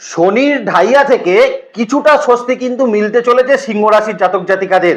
শনির ঢাইয়া থেকে কিছুটা স্বস্তি কিন্তু মিলতে চলেছে সিংহ রাশির জাতক জাতিকাদের।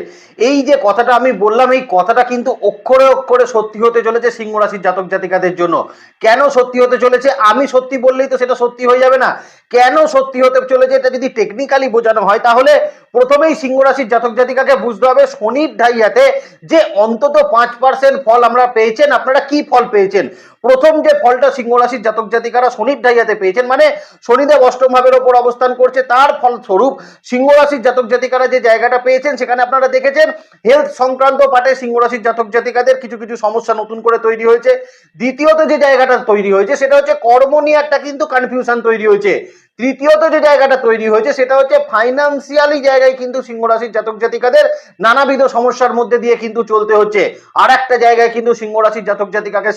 এই যে কথাটা আমি বললাম, এই কথাটা কিন্তু অক্ষরে অক্ষরে সত্যি হতে চলেছে সিংহ রাশির জাতক জাতিকাদের জন্য। কেন সত্যি হতে চলেছে? আমি সত্যি বললেই তো সেটা সত্যি হয়ে যাবে না। কেন সত্যি হতে চলেছে এটা যদি টেকনিক্যালি বোঝানো হয়, তাহলে প্রথমেই সিংহ রাশির জাতক জাতিকাকে বুঝতে হবে শনির ঢাইয়াতে যে অন্তত পাঁচ পার্সেন্ট ফল আমরা পেয়েছেন, আপনারা কি ফল পেয়েছেন? প্রথম যে ফলটা সিংহ রাশির জাতক জাতিকারা শনির ঢাইয়াতে পেয়েছেন মানে শনিদেব অষ্টম ভাবের ওপর অবস্থান করছে, তার ফলস্বরূপ সিংহ রাশির জাতক জাতিকারা যে জায়গাটা পেয়েছেন, সেখানে আপনারা দেখেছেন হেলথ সংক্রান্ত পাটে সিংহ রাশির জাতক জাতিকাদের কিছু কিছু সমস্যা নতুন করে তৈরি হয়েছে। দ্বিতীয়ত যে জায়গাটা তৈরি হয়েছে, সেটা হচ্ছে কর্ম নিয়ে একটা কিন্তু কনফিউশন তৈরি হয়েছে। তৃতীয়ত যে জায়গাটা তৈরি হয়েছে, সেটা হচ্ছে ফাইন্যান্সিয়ালি জায়গায় কিন্তু সিংহ রাশির জাতক জাতিকাদের নানাবিধ সমস্যার মধ্যে দিয়ে কিন্তু চলতে হচ্ছে। আর একটা জায়গায় কিন্তু সিংহ রাশির জাতক জাতিকাকে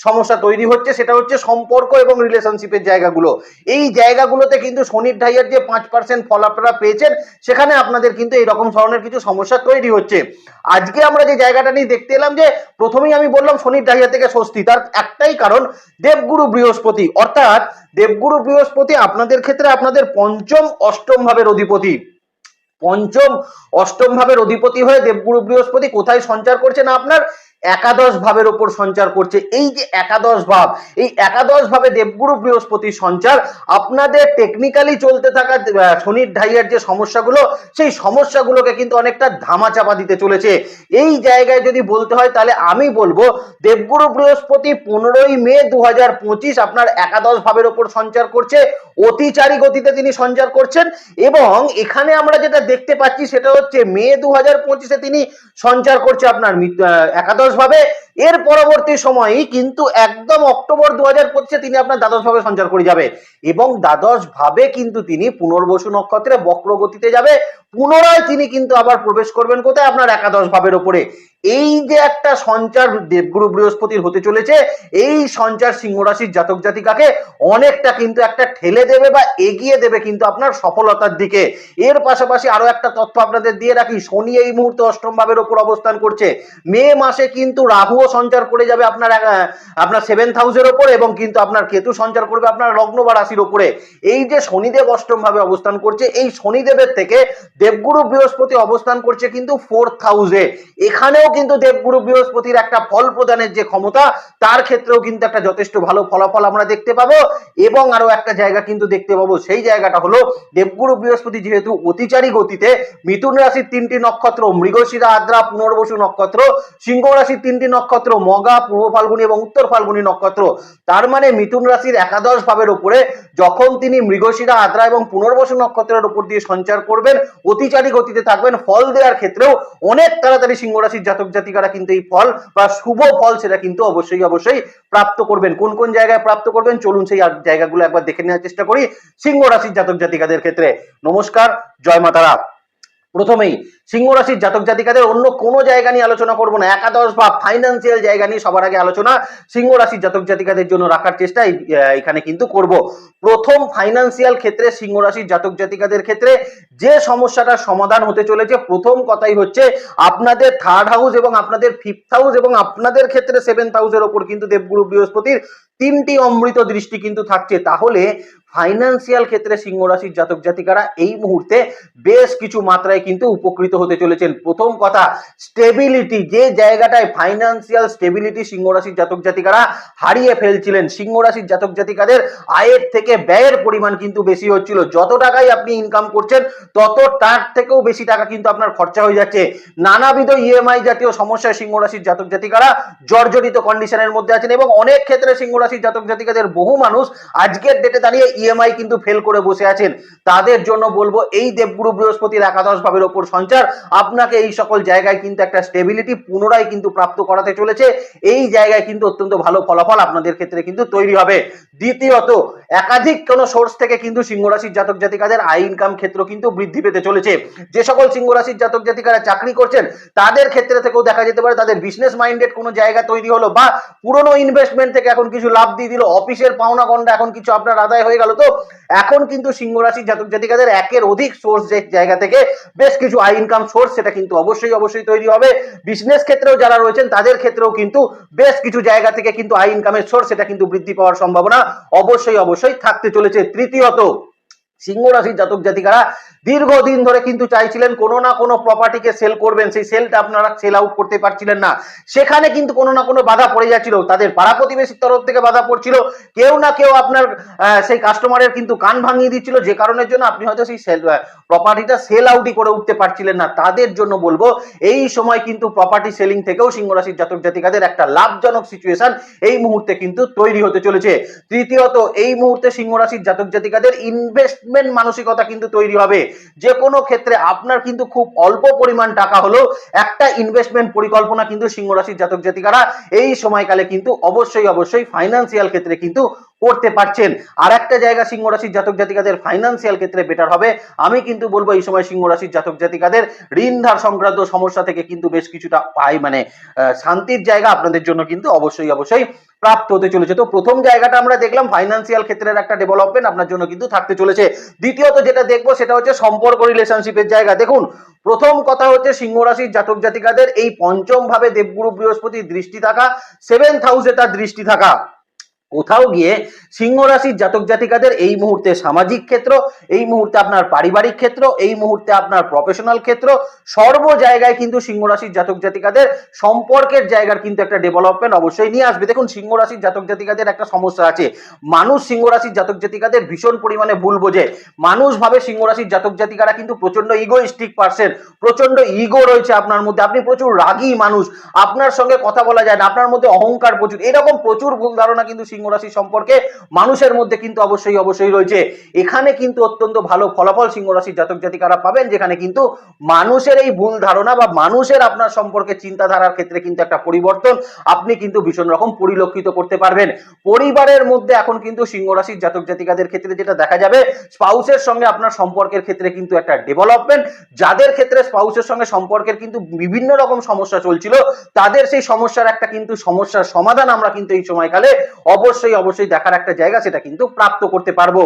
সমস্যা তৈরি হচ্ছে, সেটা হচ্ছে সম্পর্ক এবং রিলেশনশিপের জায়গাগুলো। এই জায়গাগুলোতে কিন্তু শনির ঢাইয়ের যে পাঁচ পার্সেন্ট ফল আপনারা পেয়েছেন, সেখানে আপনাদের কিন্তু এইরকম ধরনের কিছু সমস্যা তৈরি হচ্ছে। আজকে আমরা যে জায়গাটা নিয়ে দেখতে এলাম যে, প্রথমেই আমি বললাম শনির ঢাইয়া থেকে স্বস্তি তার একটাই কারণ দেবগুরু বৃহস্পতি। অর্থাৎ দেবগুরু বৃহস্পতি আপনাদের ক্ষেত্রে আপনাদের পঞ্চম অষ্টম ভাবের অধিপতি। পঞ্চম অষ্টম ভাবের অধিপতি হয়ে দেবগুরু বৃহস্পতি কোথায় সঞ্চার করছে না আপনার? একাদশ ভাবের ওপর সঞ্চার করছে। এই যে একাদশ ভাব, এই একাদশ ভাবে দেবগুরু বৃহস্পতির সঞ্চার আপনাদের টেকনিক্যালি চলতে থাকা শনির ঢাইয়ের যে সমস্যাগুলো, সেই সমস্যাগুলোকে কিন্তু অনেকটা ধামাচাপা দিতে চলেছে। এই জায়গায় যদি বলতে হয়, তাহলে আমি বলব, দেবগুরু বৃহস্পতি পনেরোই মে দু হাজার পঁচিশ আপনার একাদশ ভাবের ওপর সঞ্চার করছে। অতিচারী গতিতে তিনি সঞ্চার করছেন এবং এখানে আমরা যেটা দেখতে পাচ্ছি, সেটা হচ্ছে মে দু হাজার তিনি সঞ্চার করছে আপনার একাদশ ভাবে এর পরবর্তী সময়ই কিন্তু একদম অক্টোবর দু হাজার পঁচিশে তিনি আপনার দ্বাদশ ভাবে সঞ্চার করে যাবে। এবং দ্বাদশ ভাবে কিন্তু তিনি পুনর্বসু নক্ষত্রে বক্র গতিতে যাবে। পুনরায় তিনি কিন্তু আবার প্রবেশ করবেন কোথায়? আপনার একাদশ ভাবের ওপরে। এই যে একটা সঞ্চার দেবগুরু বৃহস্পতির হতে চলেছে, এই সঞ্চার সিংহ রাশির জাতক জাতিকাকে অনেকটা কিন্তু একটা ঠেলে দেবে বা এগিয়ে দেবে কিন্তু আপনার সফলতার দিকে। এর পাশাপাশি আরও একটা তথ্য আপনাদের দিয়ে রাখি, শনি এই মুহূর্তে অষ্টম ভাবের ওপর অবস্থান করছে। মে মাসে কিন্তু রাহুও সঞ্চার করে যাবে আপনার আপনার সেভেন্থ হাউসের ওপর এবং কিন্তু আপনার কেতু সঞ্চার করবে আপনার লগ্ন বা রাশির ওপরে। এই যে শনিদেব অষ্টম ভাবে অবস্থান করছে, এই শনিদেবের থেকে দেবগুরু বৃহস্পতি অবস্থান করছে কিন্তু ফোর্থ হাউসে এখানেও কিন্তু দেবগুরু বৃহস্পতির একটা ফল প্রদানের যে ক্ষমতা, তার ক্ষেত্রেও কিন্তু একটা যথেষ্ট ভালো ফলাফল আমরা দেখতে পাবো। এবং আরও একটা জায়গা কিন্তু দেখতে পাবো, সেই জায়গাটা হলো দেবগুরু বৃহস্পতি যেহেতু অতিচারী গতিতে, মিথুন রাশির তিনটি নক্ষত্র, মৃগশিরা, আদ্রা, পুনর্বসু নক্ষত্র, সিংহ রাশির তিনটি নক্ষত্র মগা, পূর্ব ফাল্গুনী এবং উত্তর ফাল্গুনী নক্ষত্র। তার মানে মিথুন রাশির একাদশ ভাবের উপরে যখন তিনি মৃগশিরা, আদ্রা এবং পুনর্বসু নক্ষত্রের উপর দিয়ে সঞ্চার করবেন, অতিচারী গতিতে থাকবেন, ফল দেওয়ার ক্ষেত্রেও অনেক তাড়াতাড়ি সিংহ রাশির জাতক জাতিকারা কিন্তু এই ফল বা শুভ ফল সেটা কিন্তু অবশ্যই অবশ্যই প্রাপ্ত করবেন। কোন কোন জায়গায় প্রাপ্ত করবেন? চলুন সেই জায়গাগুলো একবার দেখে নেওয়ার চেষ্টা করি সিংহ রাশির জাতক জাতিকাদের ক্ষেত্রে। নমস্কার, জয় মাতারা। প্রথমেই সিংহ রাশির জাতক জাতিকাদের অন্য কোনো জায়গা নিয়ে আলোচনা করব না। একাদশ বা ফাইন্যান্সিয়াল জায়গা নিয়ে সবার আগে আলোচনা সিংহ রাশির জাতক জাতিকাদের জন্য রাখার চেষ্টা এখানে কিন্তু করব। প্রথম ফাইন্যান্সিয়াল ক্ষেত্রে সিংহ রাশির জাতক জাতিকাদের ক্ষেত্রে যে সমস্যাটার সমাধান হতে চলেছে, প্রথম কথাই হচ্ছে আপনাদের থার্ড হাউস এবং আপনাদের ফিফথ হাউস এবং আপনাদের ক্ষেত্রে সেভেন্থ হাউসের ওপর কিন্তু দেবগুরু বৃহস্পতির তিনটি অমৃত দৃষ্টি কিন্তু থাকছে, তাহলে ফাইন্যান্সিয়াল ক্ষেত্রে সিংহ রাশির জাতক জাতিকারা এই মুহূর্তে বেশ কিছু মাত্রায় কিন্তু উপকৃত হতে চলেছেন। প্রথম কথা স্টেবিলিটি যে জায়গাটায় ফাইন্যান্সিয়াল স্টেবিলিটি সিংহ রাশির জাতক জাতিকারা হারিয়ে ফেলছিলেন সিংহ রাশির জাতক জাতিকাদের আয়ের থেকে ব্যয়ের পরিমাণ কিন্তু বেশি হচ্ছিল। যত টাকাই আপনি ইনকাম করছেন, তত তার থেকেও বেশি টাকা কিন্তু আপনার খরচা হয়ে যাচ্ছে। নানাবিধ ইএমআই জাতীয় সমস্যায় সিংহ রাশির জাতক জাতিকারা জর্জরিত কন্ডিশনের মধ্যে আছেন এবং অনেক ক্ষেত্রে সিংহ রাশির জাতক জাতিকাদের বহু মানুষ আজকের ডেটে দাঁড়িয়ে ইএমআই কিন্তু ফেল করে বসে আছেন। তাদের জন্য বলব, এই দেবগুরু বৃহস্পতির একাদশ ভাবের ওপর সঞ্চার। আপনাকে এই সকল জায়গায় কিন্তু একটা স্টেবিলিটি পুনরায় কিন্তু প্রাপ্ত করাতে চলেছে। এই জায়গায় কিন্তু অত্যন্ত ভালো ফলাফল আপনাদের ক্ষেত্রে কিন্তু তৈরি হবে। দ্বিতীয়ত, একাধিক কোন সোর্স থেকে কিন্তু সিংহ রাশির জাতক জাতিকাদের আয় ইনকাম ক্ষেত্র কিন্তু বৃদ্ধি পেতে চলেছে। যে সকল সিংহ রাশির জাতক জাতিকারা চাকরি করছেন, তাদের ক্ষেত্রে থেকেও দেখা যেতে পারে তাদের বিজনেস মাইন্ডেড কোনো জায়গা তৈরি হলো বা পুরনো ইনভেস্টমেন্ট থেকে এখন কিছু লাভ দিয়ে দিল। অফিসের পাওনা গন্ডা এখন কিছু আপনার আদায় হয়ে গেল তো। এখন কিন্তু সিংহ রাশির জাতক জাতিকাদের একের অধিক সোর্স যে জায়গা থেকে বেশ কিছু আই ইনকাম সোর্স সেটা কিন্তু অবশ্যই অবশ্যই তৈরি হবে। বিজনেস ক্ষেত্রেও যারা রয়েছেন, তাদের ক্ষেত্রেও কিন্তু বেশ কিছু জায়গা থেকে কিন্তু আই ইনকামের সোর্স সেটা কিন্তু বৃদ্ধি পাওয়ার সম্ভাবনা অবশ্যই অবশ্যই থাকতে চলেছে। তৃতীয়ত, সিংহ রাশির জাতক জাতিকারা দীর্ঘদিন ধরে কিন্তু চাইছিলেন কোনো না কোনো প্রপার্টিকে সেল করবেন, সেই সেলটা আপনারা সেল আউট করতে পারছিলেন না। সেখানে কিন্তু কোনো না কোনো বাধা পড়ে যাচ্ছিল। তাদের পাড়া প্রতিবেশীর তরফ থেকে বাধা পড়ছিল। কেউ না কেউ আপনার সেই কাস্টমারের কিন্তু কান ভাঙিয়ে দিচ্ছিল। যে কারণের জন্য আপনি হয়তো সেই সেল প্রপার্টিটা সেল আউটই করে উঠতে পারছিলেন না। তাদের জন্য বলব, এই সময় কিন্তু প্রপার্টি সেলিং থেকেও সিংহ রাশির জাতক জাতিকাদের একটা লাভজনক সিচুয়েশন এই মুহূর্তে কিন্তু তৈরি হতে চলেছে। তৃতীয়ত, এই মুহূর্তে সিংহ রাশির জাতক জাতিকাদের ইনভেস্টমেন্ট মানসিকতা কিন্তু তৈরি হবে। যে কোনো ক্ষেত্রে আপনার কিন্তু খুব অল্প পরিমাণ টাকা হলেও একটা ইনভেস্টমেন্ট পরিকল্পনা কিন্তু সিংহ রাশির জাতক জাতিকারা এই সময়কালে কিন্তু অবশ্যই অবশ্যই ফাইন্যান্সিয়াল ক্ষেত্রে কিন্তু করতে পারছেন। আর একটা জায়গা সিংহ রাশির জাতক জাতিকাদের ফাইন্যান্সিয়াল ক্ষেত্রে বেটার হবে। আমি কিন্তু বলব এই সময় সিংহ রাশির জাতক জাতিকাদের ঋণ ধার সংক্রান্ত সমস্যা থেকে কিন্তু বেশ কিছুটা পাই মানে শান্তির জায়গা আপনাদের জন্য কিন্তু অবশ্যই অবশ্যই প্রাপ্ত হতে চলেছে। তো প্রথম জায়গাটা আমরা দেখলাম ফাইন্যান্সিয়াল ক্ষেত্রের একটা ডেভেলপমেন্ট আপনার জন্য কিন্তু থাকতে চলেছে। দ্বিতীয়ত যেটা দেখব সেটা হচ্ছে সম্পর্ক রিলেশনশিপের জায়গা। দেখুন, প্রথম কথা হচ্ছে সিংহ রাশির জাতক জাতিকাদের এই পঞ্চম ভাবে দেবগুরু বৃহস্পতির দৃষ্টি থাকা সেভেন্থ হাউসে তার দৃষ্টি থাকা। কোথাও গিয়ে সিংহ রাশির জাতক জাতিকাদের এই মুহূর্তে সামাজিক ক্ষেত্র, এই মুহূর্তে আপনার পারিবারিক ক্ষেত্র, এই মুহূর্তে আপনার প্রফেশনাল ক্ষেত্র, সর্ব জায়গায় কিন্তু সিংহ রাশির জাতক জাতিকাদের সম্পর্কের জায়গার কিন্তু একটা ডেভেলপমেন্ট অবশ্যই নিয়ে আসবে। দেখুন, সিংহ রাশির জাতক জাতিকাদের একটা সমস্যা আছে। মানুষ সিংহ রাশির জাতক জাতিকাদের ভীষণ পরিমাণে ভুল বোঝে। মানুষ ভাবে সিংহ রাশির জাতক জাতিকারা কিন্তু প্রচণ্ড ইগোইস্টিক পার্সেন প্রচণ্ড ইগো রয়েছে আপনার মধ্যে। আপনি প্রচুর রাগী মানুষ, আপনার সঙ্গে কথা বলা যায় না, আপনার মধ্যে অহংকার প্রচুর। এরকম প্রচুর ভুল ধারণা কিন্তু সিংহ রাশি সম্পর্কে মানুষের মধ্যে কিন্তু অবশ্যই অবশ্যই রয়েছে। এখানে কিন্তু অত্যন্ত ভালো ফলাফল সিংহ রাশির জাতক জাতিকারা পাবেন, যেখানে কিন্তু মানুষের এই ভুল ধারণা বা মানুষের আপনার সম্পর্কে চিন্তাধারার ক্ষেত্রে কিন্তু একটা পরিবর্তন আপনি কিন্তু ভীষণ রকম পরিলক্ষিত করতে পারবেন। পরিবারের মধ্যে এখন কিন্তু সিংহ রাশির জাতক জাতিকাদের ক্ষেত্রে যেটা দেখা যাবে, স্পাউসের সঙ্গে আপনার সম্পর্কের ক্ষেত্রে কিন্তু একটা ডেভেলপমেন্ট, যাদের ক্ষেত্রে স্পাউসের সঙ্গে সম্পর্কের কিন্তু বিভিন্ন রকম সমস্যা চলছিল, তাদের সেই সমস্যার একটা কিন্তু সমস্যার সমাধান আমরা কিন্তু এই সময়কালে অবশ্যই অবশ্যই দেখার একটা জায়গা সেটা কিন্তু প্রাপ্ত করতে পারব।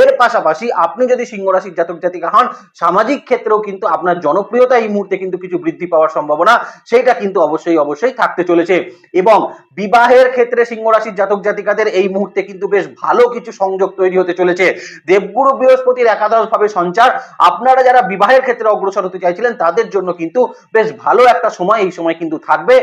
এর পাশাপাশি আপনি যদি সিংহ রাশির জাতক জাতিকা হন, সামাজিক ক্ষেত্রেও কিন্তু আপনার জনপ্রিয়তা এই মুহূর্তে কিন্তু কিছু বৃদ্ধি পাওয়ার সম্ভাবনা, সেটা কিন্তু অবশ্যই অবশ্যই থাকতে চলেছে। এবং বিবাহের ক্ষেত্রে সিংহ রাশির জাতক জাতিকাদের এই মুহূর্তে কিন্তু বেশ ভালো কিছু সংযোগ তৈরি হতে চলেছে। দেবগুরু বৃহস্পতির একাদশ ভাবে সঞ্চার। আপনারা যারা বিবাহের ক্ষেত্রে অগ্রসর হতে চাইছিলেন, তাদের জন্য কিন্তু বেশ ভালো একটা সময় এই সময় কিন্তু থাকবে।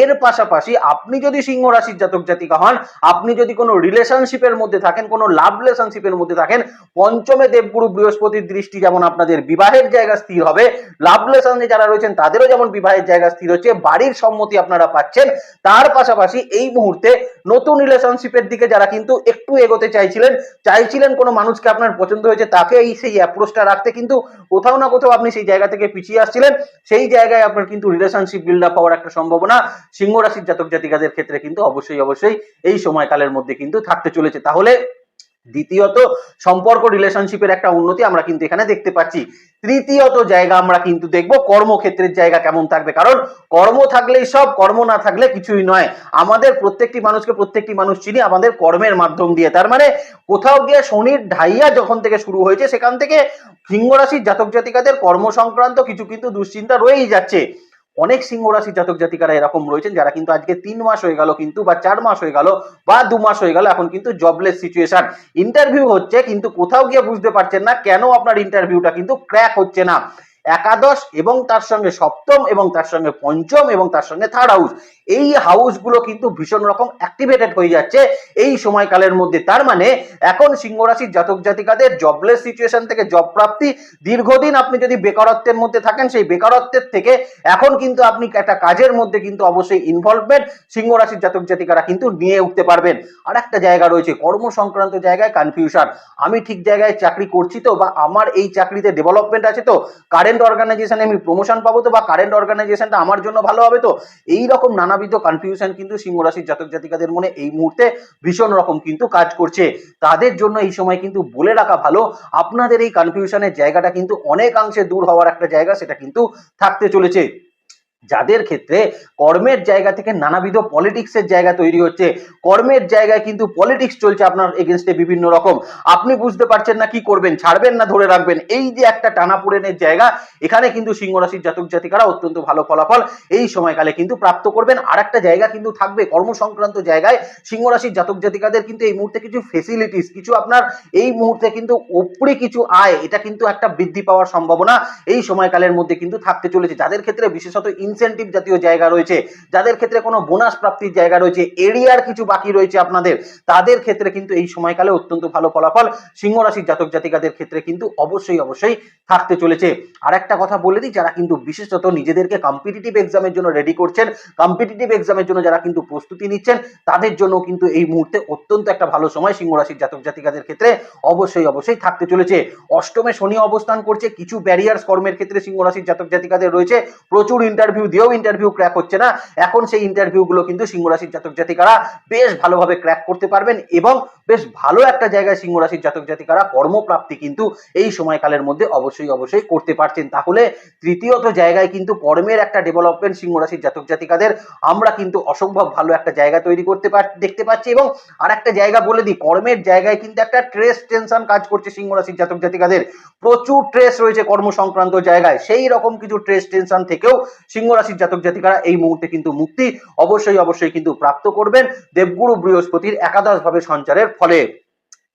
এর পাশাপাশি আপনি যদি সিংহ রাশির জাতক জাতিকা হন, আপনি যদি কোনো রিলেশনশিপের মধ্যে থাকেন, কোনো লাভ রিলেশনশিপের মধ্যে থাকেন, পঞ্চমে দেবগুরু বৃহস্পতির দৃষ্টি যেমন আপনাদের বিবাহের জায়গা স্থির হবে, লাভ রিলেশনে যারা রয়েছেন তাদেরও যেমন বিবাহের জায়গা স্থির হচ্ছে, বাড়ির সম্মতি আপনারা পাচ্ছেন, তার পাশাপাশি এই মুহূর্তে নতুন রিলেশনশিপের দিকে যারা কিন্তু একটু এগোতে চাইছিলেন চাইছিলেন কোনো মানুষকে আপনার পছন্দ হয়েছে, তাকে এই সেই অ্যাপ্রোচটা রাখতে কিন্তু কোথাও না কোথাও আপনি সেই জায়গা থেকে পিছিয়ে আসছিলেন, সেই জায়গায় আপনার কিন্তু রিলেশনশিপ বিল্ড আপ হওয়ার একটা সম্ভাবনা সিংহ রাশির জাতক জাতিকাদের ক্ষেত্রে কিন্তু অবশ্যই অবশ্যই এই সময়কালের মধ্যে কিন্তু থাকতে চলেছে। তাহলে দ্বিতীয়ত সম্পর্ক রিলেশনশিপের একটা উন্নতি আমরা কিন্তু এখানে দেখতে পাচ্ছি। তৃতীয়ত জায়গা আমরা কিন্তু দেখব কর্মক্ষেত্রের জায়গা কেমন থাকবে। কারণ কর্ম থাকলেই সব, কর্ম না থাকলে কিছুই নয়। আমাদের প্রত্যেকটি মানুষকে প্রত্যেকটি মানুষ চিনি, আমাদের কর্মের মাধ্যম দিয়ে। তার মানে কোথাও গিয়ে শনির ঢাইয়া যখন থেকে শুরু হয়েছে, সেখান থেকে সিংহ রাশির জাতক জাতিকাদের কর্ম সংক্রান্ত কিছু কিন্তু দুশ্চিন্তা রয়েই যাচ্ছে। অনেক সিংহ রাশির জাতক জাতিকারা এরকম রয়েছেন যারা কিন্তু আজকে তিন মাস হয়ে গেল কিন্তু বা চার মাস হয়ে গেল বা দু মাস হয়ে গেল, এখন কিন্তু জবলেস সিচুয়েশন ইন্টারভিউ হচ্ছে কিন্তু কোথাও গিয়ে বুঝতে পারছেন না কেন আপনার ইন্টারভিউটা কিন্তু ক্র্যাক হচ্ছে না। একাদশ এবং তার সঙ্গে সপ্তম এবং তার সঙ্গে পঞ্চম এবং তার সঙ্গে থার্ড হাউস এই হাউসগুলো কিন্তু ভীষণ রকম অ্যাক্টিভেটেড হয়ে যাচ্ছে এই সময়কালের মধ্যে। তার মানে এখন সিংহ রাশির জাতক জাতিকাদের জবলেস সিচুয়েশন থেকে জব প্রাপ্তি, দীর্ঘদিন আপনি যদি বেকারত্বের মধ্যে থাকেন, সেই বেকারত্বের থেকে এখন কিন্তু আপনি একটা কাজের মধ্যে কিন্তু অবশ্যই ইনভলভমেন্ট সিংহ রাশির জাতক জাতিকারা কিন্তু নিয়ে উঠতে পারবেন। আর একটা জায়গা রয়েছে, কর্ম সংক্রান্ত জায়গায় কনফিউশন আমি ঠিক জায়গায় চাকরি করছি তো বা আমার এই চাকরিতে ডেভেলপমেন্ট আছে তো কারেন্ট অর্গানাইজেশনে আমি প্রমোশন পাবো তো বা কারেন্ট অর্গানাইজেশনটা আমার জন্য ভালো হবে তো? এই রকম নানাবিধ কনফিউশন কিন্তু সিংহ রাশির জাতক জাতিকাদের মনে এই মুহূর্তে ভীষণ রকম কিন্তু কাজ করছে। তাদের জন্য এই সময় কিন্তু বলে রাখা ভালো। আপনাদের এই কনফিউশনের জায়গাটা কিন্তু অনেকাংশে দূর হওয়ার একটা জায়গা সেটা কিন্তু থাকতে চলেছে। যাদের ক্ষেত্রে কর্মের জায়গা থেকে নানাবিধ পলিটিক্সের জায়গা তৈরি হচ্ছে। কর্মের জায়গায় কিন্তু পলিটিক্স চলছে আপনার এগেনস্টে বিভিন্ন রকম। আপনি বুঝতে পারছেন না কি করবেন, ছাড়বেন না ধরে রাখবেন। এই যে একটা টানাপোড়েনের জায়গা, এখানে কিন্তু সিংহ রাশির জাতক জাতিকারা অত্যন্ত ভালো ফলাফল। এই সময়কালে কিন্তু প্রাপ্ত করবেন। আর একটা জায়গা কিন্তু থাকবে, কর্মসংক্রান্ত জায়গায় সিংহ রাশির জাতক জাতিকাদের কিন্তু এই মুহূর্তে কিছু ফেসিলিটিস কিছু আপনার এই মুহূর্তে কিন্তু উপরি কিছু আয়, এটা কিন্তু একটা বৃদ্ধি পাওয়ার সম্ভাবনা এই সময়কালের মধ্যে কিন্তু থাকতে চলেছে। যাদের ক্ষেত্রে বিশেষত ইনসেন্টিভ জাতীয় জায়গা রয়েছে, যাদের ক্ষেত্রে কোনো বোনাস প্রাপ্তির জায়গা রয়েছে এরিয়ার কিছু বাকি রয়েছে আপনাদের, তাদের ক্ষেত্রে কিন্তু এই সময়কালে অত্যন্ত ভালো ফলাফল সিংহ রাশির জাতক জাতিকাদের ক্ষেত্রে কিন্তু অবশ্যই অবশ্যই থাকতে চলেছে। আর একটা কথা বলে দিই, যারা কিন্তু বিশেষত নিজেদেরকে কম্পিটিটিভ এক্সামের জন্য রেডি করছেন কম্পিটিটিভ এক্সামের জন্য যারা কিন্তু প্রস্তুতি নিচ্ছেন, তাদের জন্য কিন্তু এই মুহূর্তে অত্যন্ত একটা ভালো সময় সিংহ রাশির জাতক জাতিকাদের ক্ষেত্রে অবশ্যই অবশ্যই থাকতে চলেছে। অষ্টমে শনি অবস্থান করছে, কিছু ব্যারিয়ার্স কর্মের ক্ষেত্রে সিংহ রাশির জাতক জাতিকাদের রয়েছে, প্রচুর ইন্টারভিউ দিয়েও ইন্টারভিউ ক্র্যাক হচ্ছে না। এখন সেই ইন্টারভিউ গুলো কিন্তু সিংহ রাশির জাতক জাতিকারা বেশ ভালোভাবে ক্র্যাক করতে পারবেন এবং বেশ ভালো একটা জায়গায় সিংহ রাশির জাতক জাতিকারা কর্মপ্রাপ্তি কিন্তু এই সময়কালের মধ্যে অবশ্যই অবশ্যই করতে পারছেন। তাহলে তৃতীয়ত জায়গায় কিন্তু কর্মের একটা ডেভেলপমেন্ট সিংহ রাশির জাতক জাতিকাদের আমরা কিন্তু অসম্ভব ভালো একটা জায়গা তৈরি করতে দেখতে পাচ্ছি এবং আর একটা জায়গা বলে দিই, কর্মের জায়গায় কিন্তু একটা ট্রেস টেনশন কাজ করছে সিংহ রাশির জাতক জাতিকাদের। প্রচুর ট্রেস রয়েছে কর্ম সংক্রান্ত জায়গায়। সেই রকম কিছু ট্রেস টেনশন থেকেও সিংহ রাশির জাতক জাতিকারা এই মুহূর্তে কিন্তু মুক্তি অবশ্যই অবশ্যই কিন্তু প্রাপ্ত করবেন। দেবগুরু বৃহস্পতির একাদশ ভাবে সঞ্চারের ফলে।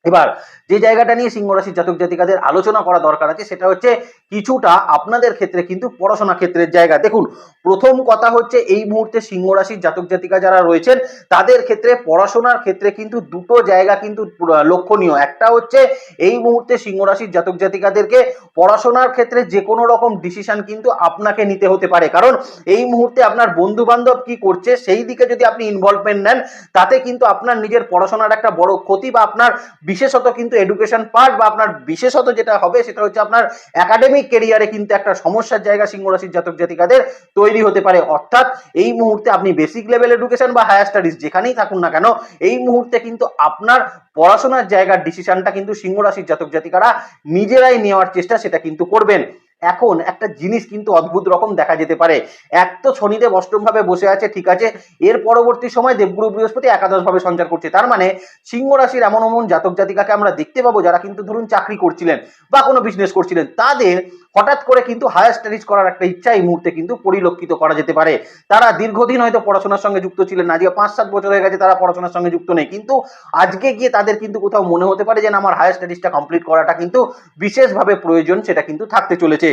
এবার যে জায়গাটা নিয়ে সিংহ রাশির জাতক জাতিকাদের আলোচনা করা দরকার আছে, সেটা হচ্ছে কিছুটা আপনাদের ক্ষেত্রে কিন্তু পড়াশোনা ক্ষেত্রের জায়গা। দেখুন, প্রথম কথা হচ্ছে এই মুহূর্তে সিংহ রাশির জাতক জাতিকা যারা রয়েছেন, তাদের ক্ষেত্রে পড়াশোনার ক্ষেত্রে কিন্তু দুটো জায়গা কিন্তু লক্ষণীয়। একটা হচ্ছে এই মুহূর্তে সিংহ রাশির জাতক জাতিকাদেরকে পড়াশোনার ক্ষেত্রে যে কোনো রকম ডিসিশন কিন্তু আপনাকে নিতে হতে পারে। কারণ এই মুহূর্তে আপনার বন্ধু বান্ধব কি করছে, সেই দিকে যদি আপনি ইনভলভমেন্ট নেন, তাতে কিন্তু আপনার নিজের পড়াশোনার একটা বড় ক্ষতি বা আপনার বিশেষত কিন্তু এডুকেশন পার্ট বা আপনার বিশেষত যেটা হবে সেটা হচ্ছে আপনার একাডেমিক কেরিয়ারে কিন্তু একটা সমস্যার জায়গা সিংহ রাশির জাতক জাতিকাদের তৈরি হতে পারে। অর্থাৎ এই মুহূর্তে আপনি বেসিক লেভেল এডুকেশন বা হায়ার স্টাডিজ যেখানেই থাকুন না কেন, এই মুহূর্তে কিন্তু আপনার পড়াশোনার জায়গার ডিসিশনটা কিন্তু সিংহ রাশির জাতক জাতিকারা নিজেরাই নেওয়ার চেষ্টা সেটা কিন্তু করবেন। এখন একটা জিনিস কিন্তু অদ্ভুত রকম দেখা যেতে পারে। এক তো শনিদেব অষ্টম ভাবে বসে আছে, ঠিক আছে। এর পরবর্তী সময় দেবগুরু বৃহস্পতি একাদশ ভাবে সঞ্চার করছে। তার মানে সিংহ রাশির এমন এমন জাতক জাতিকাকে আমরা দেখতে পাবো যারা কিন্তু ধরুন চাকরি করছিলেন বা কোনো বিজনেস করছিলেন। তাদের হঠাৎ করে কিন্তু হায়ার স্টাডিজ করার একটা ইচ্ছা এই মুহূর্তে কিন্তু পরিলক্ষিত করা যেতে পারে। তারা দীর্ঘদিন হয়তো পড়াশোনার সঙ্গে যুক্ত ছিলেন না আজকে পাঁচ সাত বছর হয়ে গেছে তারা পড়াশোনার সঙ্গে যুক্ত নেই। কিন্তু আজকে গিয়ে তাদের কিন্তু কোথাও মনে হতে পারে যে আমার হায়ার স্টাডিজটা কমপ্লিট করাটা কিন্তু বিশেষভাবে প্রয়োজন, সেটা কিন্তু থাকতে চলেছে।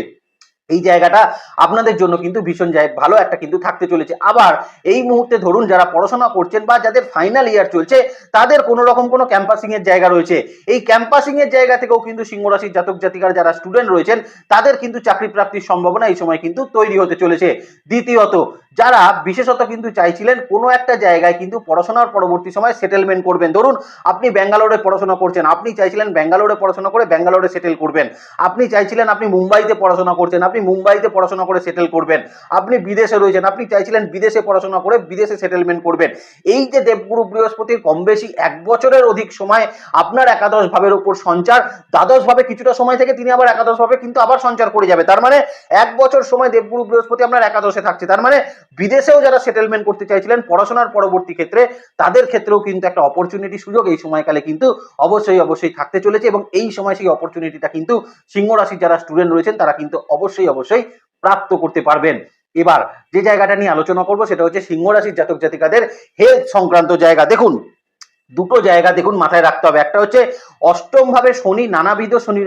এই জায়গাটা আপনাদের জন্য কিন্তু ভীষণ ভালো একটা কিন্তু থাকতে চলেছে। আবার এই মুহূর্তে ধরুন যারা পড়াশোনা করছেন বা যাদের ফাইনাল ইয়ার চলছে, তাদের কোনো রকম কোনো ক্যাম্পাসিং এর জায়গা রয়েছে। এই ক্যাম্পাসিং এর জায়গা থেকেও কিন্তু সিংহরাশির জাতক জাতিকার যারা স্টুডেন্ট রয়েছেন, তাদের কিন্তু চাকরি প্রাপ্তির সম্ভাবনা এই সময় কিন্তু তৈরি হতে চলেছে। দ্বিতীয়ত যারা বিশেষত কিন্তু চাইছিলেন কোনো একটা জায়গায় কিন্তু পড়াশোনার পরবর্তী সময় সেটেলমেন্ট করবেন। ধরুন, আপনি ব্যাঙ্গালোরে পড়াশোনা করছেন, আপনি চাইছিলেন ব্যাঙ্গালোরে পড়াশোনা করে ব্যাঙ্গালোরে সেটেল করবেন। আপনি চাইছিলেন আপনি মুম্বাইতে পড়াশোনা করছেন, আপনি মুম্বাইতে পড়াশোনা করে সেটেল করবেন। আপনি বিদেশে রয়েছেন, আপনি চাইছিলেন বিদেশে পড়াশোনা করে বিদেশে সেটেলমেন্ট করবেন। এই যে দেবগুরু বৃহস্পতির কম বেশি এক বছরের অধিক সময় আপনার একাদশ ভাবের উপর সঞ্চার, দ্বাদশ ভাবে কিছুটা সময় থেকে তিনি আবার একাদশ ভাবে কিন্তু আবার সঞ্চার করে যাবে। তার মানে এক বছর সময় দেবগুরু বৃহস্পতি আপনার একাদশে থাকছে। তার মানে বিদেশেও যারা সেটেলমেন্ট করতে চাইছিলেন, পড়াশোনার পরবর্তী ক্ষেত্রে তাদের ক্ষেত্রেও কিন্তু একটা অপরচুনিটি সুযোগ এই সময়কালে কিন্তু অবশ্যই অবশ্যই থাকতে চলেছে এবং এই সময় সেই অপরচুনিটিটা কিন্তু সিংহ রাশির যারা স্টুডেন্ট রয়েছেন, তারা কিন্তু অবশ্যই অবশ্যই প্রাপ্ত করতে পারবেন। এবার যে জায়গাটা নিয়ে আলোচনা করব, সেটা হচ্ছে সিংহ রাশির জাতক জাতিকাদের হেলথ সংক্রান্ত জায়গা। দেখুন দুটো জায়গা দেখুন মাথায় রাখতে হবে। একটা হচ্ছে অষ্টম ভাবে শনি নানাবিধ শনি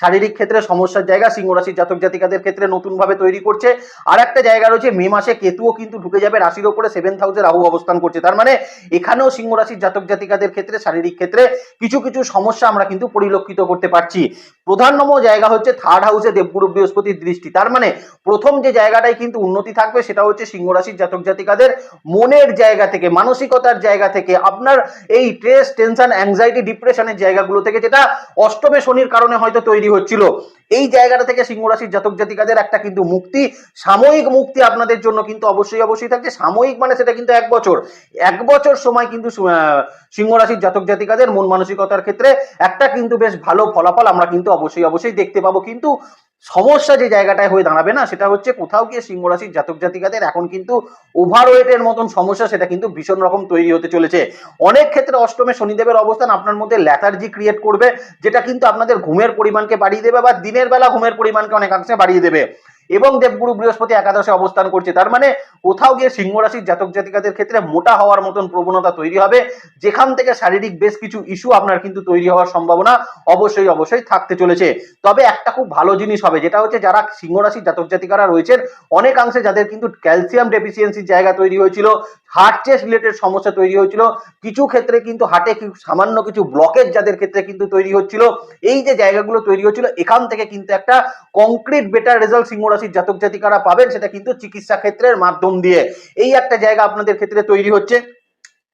শারীরিক ক্ষেত্রে সমস্যার জায়গা সিংহ রাশির জাতক জাতিকাদের ক্ষেত্রে নতুন ভাবে তৈরি করছে। আর একটা জায়গা রয়েছে, মে মাসে কেতুও কিন্তু ঢুকে যাবে, রাশির ওপরে সেভেন হাউসে রাহু অবস্থান করছে। তার মানে এখানেও সিংহ রাশির জাতক জাতিকাদের ক্ষেত্রে, শারীরিক ক্ষেত্রে কিছু কিছু সমস্যা আমরা কিন্তু পরিলক্ষিত করতে পারছি। প্রধানতম জায়গা হচ্ছে থার্ড হাউসে দেবগুরু বৃহস্পতির দৃষ্টি। তার মানে প্রথম যে জায়গাটায় কিন্তু উন্নতি থাকবে, সেটা হচ্ছে সিংহ রাশির জাতক জাতিকাদের মনের জায়গা থেকে, মানসিকতার জায়গা থেকে, আপনার এই স্ট্রেস টেনশন অ্যাংজাইটি ডিপ্রেশনের জায়গাগুলো থেকে যেটা অষ্টমে শনির কারণে হয়তো তৈরি হচ্ছিল। এই জায়গাটা থেকে সিংহ রাশির জাতক জাতিকাদের একটা কিন্তু মুক্তি সাময়িক মুক্তি আপনাদের জন্য কিন্তু অবশ্যই অবশ্যই থাকছে। সাময়িক মানে সেটা কিন্তু এক বছর। এক বছর সময় কিন্তু সু- আহ, সিংহ রাশির জাতক জাতিকাদের মন মানসিকতার ক্ষেত্রে একটা কিন্তু বেশ ভালো ফলাফল আমরা কিন্তু অবশ্যই অবশ্যই দেখতে পাবো। কিন্তু সমস্যা যে জায়গাটায় হয়ে দাঁড়াবে না, সেটা হচ্ছে কোথাও গিয়ে সিংহ রাশির জাতক জাতিকাদের এখন কিন্তু ওভারওয়েটের মতন সমস্যা, সেটা কিন্তু ভীষণ রকম তৈরি হতে চলেছে। অনেক ক্ষেত্রে অষ্টমে শনিদেবের অবস্থান আপনার মধ্যে ল্যাথার্জি ক্রিয়েট করবে, যেটা কিন্তু আপনাদের ঘুমের পরিমাণকে বাড়িয়ে দেবে বা দিনের বেলা ঘুমের পরিমাণকে অনেকাংশে বাড়িয়ে দেবে। এবং দেবগুরু বৃহস্পতি একাদশে অবস্থান করছে। তার মানে কোথাও গিয়ে সিংহ রাশির জাতক জাতিকাদের ক্ষেত্রে মোটা হওয়ার মতন প্রবণতা তৈরি হবে। যেখান থেকে শারীরিক বেশ কিছু ইস্যু আপনার কিন্তু তৈরি হওয়ার সম্ভাবনা অবশ্যই অবশ্যই থাকতে চলেছে। তবে একটা খুব ভালো জিনিস হবে, যেটা হচ্ছে যারা সিংহ রাশির জাতক জাতিকারা রয়েছেন, অনেকাংশে যাদের কিন্তু ক্যালসিয়াম ডেফিসিয়েন্সির জায়গা তৈরি হয়েছিল হার্ট চেস্ট রিলেটেড সমস্যা তৈরি হয়েছিল, কিছু ক্ষেত্রে কিন্তু হার্টে সামান্য কিছু ব্লকেজ যাদের ক্ষেত্রে কিন্তু তৈরি হচ্ছিল, এই যে জায়গাগুলো তৈরি হচ্ছিল, এখান থেকে কিন্তু একটা কংক্রিট বেটার রেজাল্ট সিংহ রাশির জাতক জাতিকারা পাবেন, সেটা কিন্তু চিকিৎসা ক্ষেত্রের মাধ্যম দিয়ে। এই একটা জায়গা আপনাদের ক্ষেত্রে তৈরি হচ্ছে।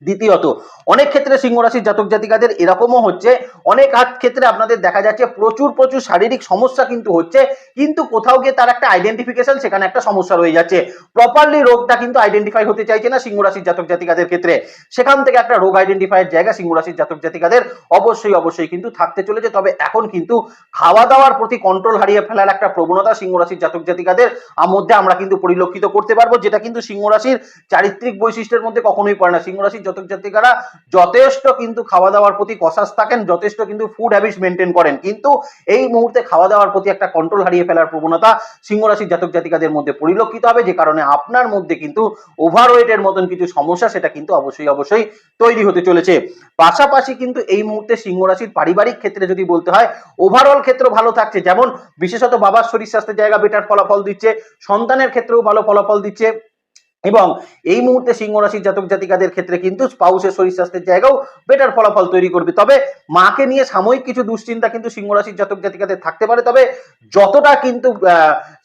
দ্বিতীয়ত, অনেক ক্ষেত্রে সিংহ রাশির জাতক জাতিকাদের এরকমও হচ্ছে, অনেক ক্ষেত্রে আপনাদের দেখা যাচ্ছে প্রচুর প্রচুর শারীরিক সমস্যা কিন্তু হচ্ছে, কিন্তু কোথাও গিয়ে তার একটা আইডেন্টিফিকেশন সেখানে একটা সমস্যা রয়ে যাচ্ছে। প্রপারলি রোগটা কিন্তু আইডেন্টিফাই হতে চাইছে না সিংহ রাশির জাতক জাতিকাদের ক্ষেত্রে। সেখান থেকে একটা রোগ আইডেন্টিফাইয়ের জায়গা সিংহ রাশির জাতক জাতিকাদের অবশ্যই অবশ্যই কিন্তু থাকতে চলেছে, তবে এখন কিন্তু খাওয়া দাওয়ার প্রতি কন্ট্রোল হারিয়ে ফেলার একটা প্রবণতা সিংহ রাশির জাতক জাতিকাদের মধ্যে আমরা কিন্তু পরিলক্ষিত করতে পারব, যেটা কিন্তু সিংহ রাশির চারিত্রিক বৈশিষ্ট্যের মধ্যে কখনোই পড়ে না। সিংহ রাশির জাতক জাতিকারা যথেষ্ট কিন্তু খাওয়া দাওয়ার প্রতি কষাস থাকেন, যথেষ্ট কিন্তু ফুড হ্যাবিটস মেনটেন করেন। কিন্তু এই মুহূর্তে খাওয়া দাওয়ার প্রতি একটা কন্ট্রোল হারিয়ে ফেলার প্রবণতা সিংহ রাশির জাতক জাতিকাদের মধ্যে পরিলক্ষিত হবে, যে কারণে আপনার মধ্যে কিন্তু ওভারওয়েটের মতন কিছু সমস্যা, সেটা কিন্তু অবশ্যই অবশ্যই তৈরি হতে চলেছে। পাশাপাশি কিন্তু এই মুহূর্তে সিংহ রাশির পারিবারিক ক্ষেত্রে যদি বলতে হয় ওভারঅল ক্ষেত্র ভালো থাকছে। যেমন বিশেষত বাবার শরীর স্বাস্থ্যের জায়গা বেটার ফলাফল দিচ্ছে, সন্তানের ক্ষেত্রেও ভালো ফলাফল দিচ্ছে। এবং এই মুহূর্তে সিংহ রাশির জাতক জাতিকাদের ক্ষেত্রে কিন্তু স্পাউসের শরীর স্বাস্থ্যের জায়গাও বেটার ফলাফল তৈরি করবে। তবে মাকে নিয়ে সাময়িক কিছু দুশ্চিন্তা কিন্তু সিংহ রাশির জাতক জাতিকাদের থাকতে পারে। তবে যতটা কিন্তু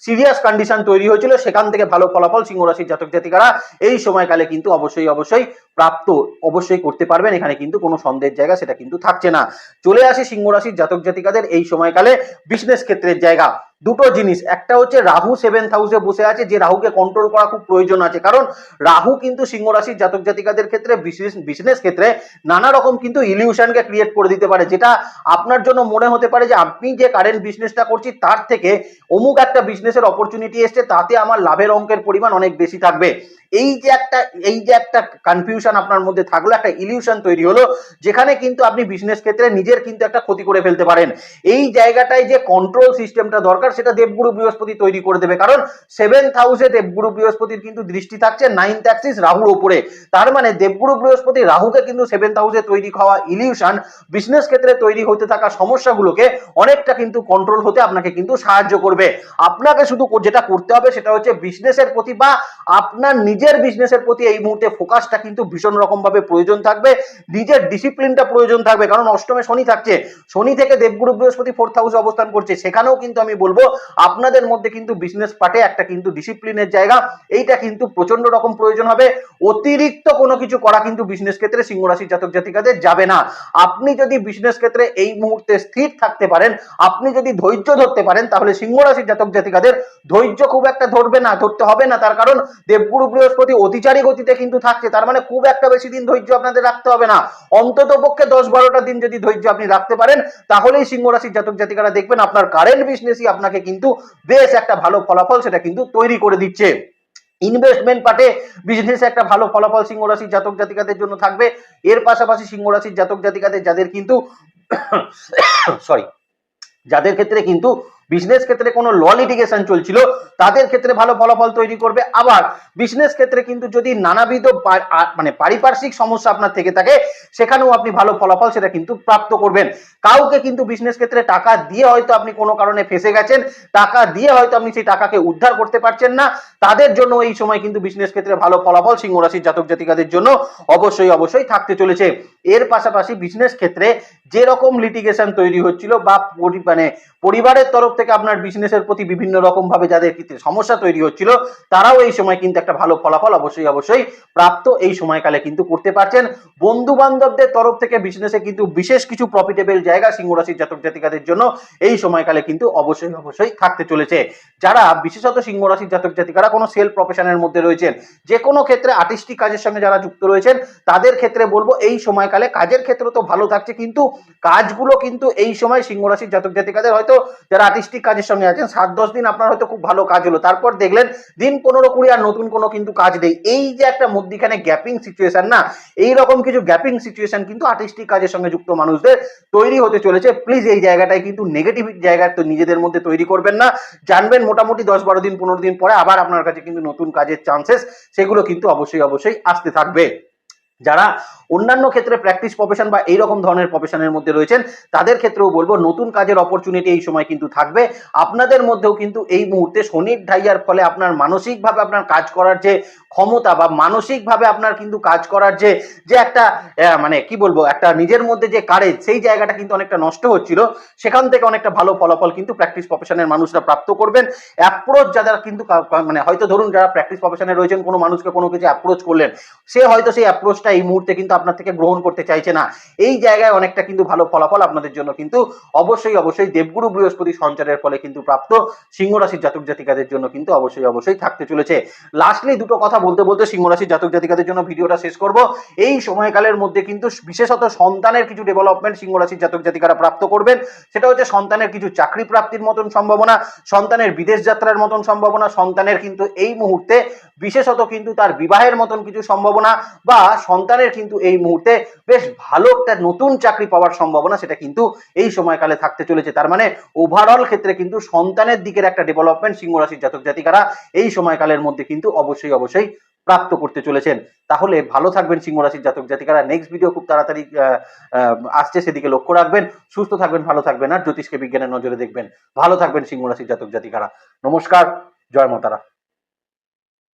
সিরিয়াস কন্ডিশন তৈরি হয়েছিল, সেখান থেকে ভালো ফলাফল সিংহ রাশির জাতক জাতিকারা এই সময়কালে কিন্তু অবশ্যই অবশ্যই প্রাপ্ত অবশ্যই করতে পারবেন। এখানে কিন্তু কোনো সন্দেহের জায়গা সেটা কিন্তু থাকছে না। চলে আসি সিংহ রাশির জাতক জাতিকাদের এই সময়কালে বিজনেস ক্ষেত্রের জায়গা। দুটো জিনিস, একটা হচ্ছে রাহু সেভেন্থ হাউসে বসে আছে, যে রাহুকে কন্ট্রোল করা খুব প্রয়োজন আছে। কারণ রাহু কিন্তু সিংহ রাশির জাতক জাতিকাদের ক্ষেত্রে বিজনেস বিজনেস ক্ষেত্রে নানা রকম কিন্তু ইলিউশনকে ক্রিয়েট করে দিতে পারে। যেটা আপনার জন্য মনে হতে পারে যে আপনি যে কারেন্ট বিজনেসটা করছি, তার থেকে অমুক একটা বিজনেসের অপরচুনিটি এসছে, তাতে আমার লাভের অঙ্কের পরিমাণ অনেক বেশি থাকবে। এই যে একটা, এই যে একটা কনফিউশন আপনার মধ্যে থাকল, একটা ইলিউশন তৈরি হলো, যেখানে কিন্তু আপনি বিজনেস ক্ষেত্রে নিজের কিন্তু একটা ক্ষতি করে ফেলতে পারেন। এই জায়গাটায় যে কন্ট্রোল সিস্টেমটা দরকার, সেটা দেবগুরু বৃহস্পতি তৈরি করে দেবে। কারণ সেভেন্থ হাউসে দেবগুরু বৃহস্পতির কিন্তু দৃষ্টি থাকছে নাইন্থ অ্যাক্সিস রাহুর উপরে তার মানে দেবগুরু বৃহস্পতি রাহুকে কিন্তু সেভেন্থ হাউসে তৈরি হওয়া ইলিউশন বিজনেস ক্ষেত্রে তৈরি হতে থাকা সমস্যাগুলোকে অনেকটা কিন্তু কন্ট্রোল হতে আপনাকে কিন্তু সাহায্য করবে। আপনাকে শুধু যেটা করতে হবে, সেটা হচ্ছে বিজনেসের প্রতি বা আপনার নিজের বিজনেসের প্রতি এই মুহূর্তে ফোকাসটা কিন্তু ভীষণ রকম ভাবে প্রয়োজন থাকবে। নিজের ডিসিপ্লিনটা প্রয়োজন থাকবে। কারণ অষ্টমে শনি থাকছে। শনি থেকে দেবগুরু বৃহস্পতি ফোর্থ হাউসে অবস্থান করছে। সেখানেও কিন্তু আমি বলব, আপনাদের মধ্যে কিন্তু বিজনেস পার্টে একটা কিন্তু ডিসিপ্লিনের জায়গা। এইটা কিন্তু প্রচণ্ড রকম প্রয়োজন হবে। অতিরিক্ত কোনো কিছু করা কিন্তু বিজনেস ক্ষেত্রে সিংহ রাশির জাতক জাতিকাদের যাবে না। আপনি যদি বিজনেস ক্ষেত্রে এই মুহূর্তে স্থির থাকতে পারেন, আপনি যদি ধৈর্য ধরতে পারেন, তাহলে সিংহ রাশির জাতক জাতিকাদের ধৈর্য খুব একটা ধরবে না, ধরতে হবে না। তার কারণ দেবগুরু বৃহস্পতি অতিচারী গতিতে কিন্তু থাকছে। তার মানে খুব একটা বেশি দিন ধৈর্য আপনাদের রাখতে হবে না। অন্তত পক্ষে দশ বারোটা দিন যদি ধৈর্য আপনি রাখতে পারেন, তাহলেই সিংহ রাশির জাতক জাতিকারা দেখবেন আপনার কারেন্ট বিজনেসই আপনাকে কিন্তু বেশ একটা ভালো ফলাফল সেটা কিন্তু তৈরি করে দিচ্ছে। ইনভেস্টমেন্ট পার্টে বিজনেসে একটা ভালো ফলাফল সিংহ রাশির জাতক জাতিকাদের জন্য থাকবে। এর পাশাপাশি সিংহ রাশির জাতক জাতিকাদের, যাদের কিন্তু সরি যাদের ক্ষেত্রে কিন্তু বিজনেস ক্ষেত্রে কোনো ল লিটিগেশন চলছিল, তাদের ক্ষেত্রে ভালো ফলাফল তৈরি করবে। আবার বিজনেস ক্ষেত্রে কিন্তু যদি নানাবিধ মানে পারিপার্শ্বিক সমস্যা আপনার থেকে থাকে, সেখানেও আপনি ভালো ফলাফল সেটা কিন্তু প্রাপ্ত করবেন। কাউকে কিন্তু বিজনেস ক্ষেত্রে টাকা দিয়ে হয়তো আপনি কোনো কারণে ফেসে গেছেন, টাকা দিয়ে হয়তো আপনি সেই টাকাকে উদ্ধার করতে পারছেন না, তাদের জন্য এই সময় কিন্তু বিজনেস ক্ষেত্রে ভালো ফলাফল সিংহ রাশির জাতক জাতিকাদের জন্য অবশ্যই অবশ্যই থাকতে চলেছে। এর পাশাপাশি বিজনেস ক্ষেত্রে যে রকম লিটিগেশন তৈরি হচ্ছিল বা মানে পরিবারের তরফ থেকে আপনার বিজনেসের প্রতি বিভিন্ন রকম ভাবে যাদের ক্ষেত্রে সমস্যা তৈরি হচ্ছিল, তারাও এই সময় কিন্তু একটা ভালো ফলাফল অবশ্যই অবশ্যই প্রাপ্ত এই সময়কালে কিন্তু করতে পারছেন। বন্ধু বান্ধবদের তরফ থেকে বিজনেসে কিন্তু বিশেষ কিছু প্রফিটেবল জায়গা সিংহ রাশির জাতক জাতিকাদের জন্য এই সময়কালে কিন্তু অবশ্যই অবশ্যই থাকতে চলেছে। যারা বিশেষত সিংহ রাশির জাতক জাতিকারা কোনো সেল প্রফেশনের মধ্যে রয়েছেন, যে কোনো ক্ষেত্রে আর্টিস্টিক কাজের সঙ্গে যারা যুক্ত রয়েছেন, তাদের ক্ষেত্রে বলব এই সময়কালে কাজের ক্ষেত্রে তো ভালো থাকছে, কিন্তু কাজগুলো কিন্তু এই সময় সিংহ রাশির জাতক জাতিকাদের হয়তো যারা আর্টিস্ট আর্টিস্টিক কাজের সঙ্গে আছেন। সাত, দশ দিন আপনার হয়তো খুব ভালো কাজ হলো। তারপর দেখলেন, দিন পনেরো কুড়ি আর নতুন কোনো কিন্তু কাজ নেই। এই যে একটা মধ্যিখানে গ্যাপিং সিচুয়েশন না এই রকম কিছু গ্যাপিং সিচুয়েশন কিন্তু আর্টিস্টিক কাজের সঙ্গে যুক্ত মানুষদের তৈরি হতে চলেছে। প্লিজ এই জায়গাটায় কিন্তু নেগেটিভ জায়গা তো নিজেদের মধ্যে তৈরি করবেন না। জানবেন মোটামুটি দশ বারো দিন, পনেরো দিন পরে আবার আপনার কাছে কিন্তু নতুন কাজের চান্সেস সেগুলো কিন্তু অবশ্যই অবশ্যই আসতে থাকবে। যারা অন্যান্য ক্ষেত্রে প্র্যাকটিস প্রফেশন বা এই রকম ধরনের প্রফেশনের মধ্যে রয়েছেন, তাদের ক্ষেত্রেও বলব, নতুন কাজের অপরচুনিটি এই সময় কিন্তু থাকবে। আপনাদের মধ্যেও কিন্তু এই মুহূর্তে শনির ঢাইয়ার ফলে আপনার মানসিকভাবে আপনার কাজ করার যে ক্ষমতা বা মানসিকভাবে আপনার কিন্তু কাজ করার যে যে একটা মানে কি বলব, একটা নিজের মধ্যে যে কারেজ সেই জায়গাটা কিন্তু অনেকটা নষ্ট হচ্ছিল। সেখান থেকে অনেকটা ভালো ফলাফল কিন্তু প্র্যাকটিস প্রফেশনের মানুষরা প্রাপ্ত করবেন। অ্যাপ্রোচ যারা কিন্তু মানে হয়তো ধরুন যারা প্র্যাকটিস প্রফেশনে রয়েছেন, কোনো মানুষকে কোনো কিছু অ্যাপ্রোচ করলেন, সে হয়তো সেই অ্যাপ্রোচটা এই মুহূর্তে কিন্তু আপনার থেকে গ্রহণ করতে চাইছে না। এই জায়গায় অনেকটা কিন্তু ভালো ফলাফল আপনাদের জন্য কিন্তু অবশ্যই অবশ্যই দেবগুরু বৃহস্পতি সঞ্চারের ফলে কিন্তু প্রাপ্ত সিংহ রাশির জাতক জাতিকাদের জন্য কিন্তু অবশ্যই অবশ্যই থাকতে চলেছে। লাস্টলি দুটো কথা বলতে বলতে সিংহ রাশির জাতক জাতিকাদের জন্য ভিডিওটা শেষ করব। এই সময়কালের মধ্যে কিন্তু বিশেষত সন্তানের কিছু ডেভেলপমেন্ট সিংহ রাশির জাতক জাতিকারা প্রাপ্ত করবেন। সেটা হচ্ছে সন্তানের কিছু চাকরি প্রাপ্তির মতন সম্ভাবনা, সন্তানের বিদেশ যাত্রার মতন সম্ভাবনা, সন্তানের কিন্তু এই মুহূর্তে বিশেষত কিন্তু তার বিবাহের মতন কিছু সম্ভাবনা বা সন্তানের কিন্তু এই মুহূর্তে বেশ ভালো একটা নতুন চাকরি পাওয়ার সম্ভাবনা সেটা কিন্তু এই সময়কালে থাকতে চলেছে। তার মানে ওভারঅল ক্ষেত্রে কিন্তু সন্তানের দিকের একটা ডেভেলপমেন্ট সিংহ রাশির জাতক জাতিকারা এই সময়কালের মধ্যে কিন্তু অবশ্যই অবশ্যই প্রাপ্ত করতে চলেছেন। তাহলে ভালো থাকবেন সিংহ রাশির জাতক জাতিকারা। নেক্সট ভিডিও খুব তাড়াতাড়ি আসছে, সেদিকে লক্ষ্য রাখবেন। সুস্থ থাকবেন, ভালো থাকবেন আর জ্যোতিষকে বিজ্ঞানের নজরে দেখবেন। ভালো থাকবেন সিংহ রাশির জাতক জাতিকারা। নমস্কার, জয় মাতারা।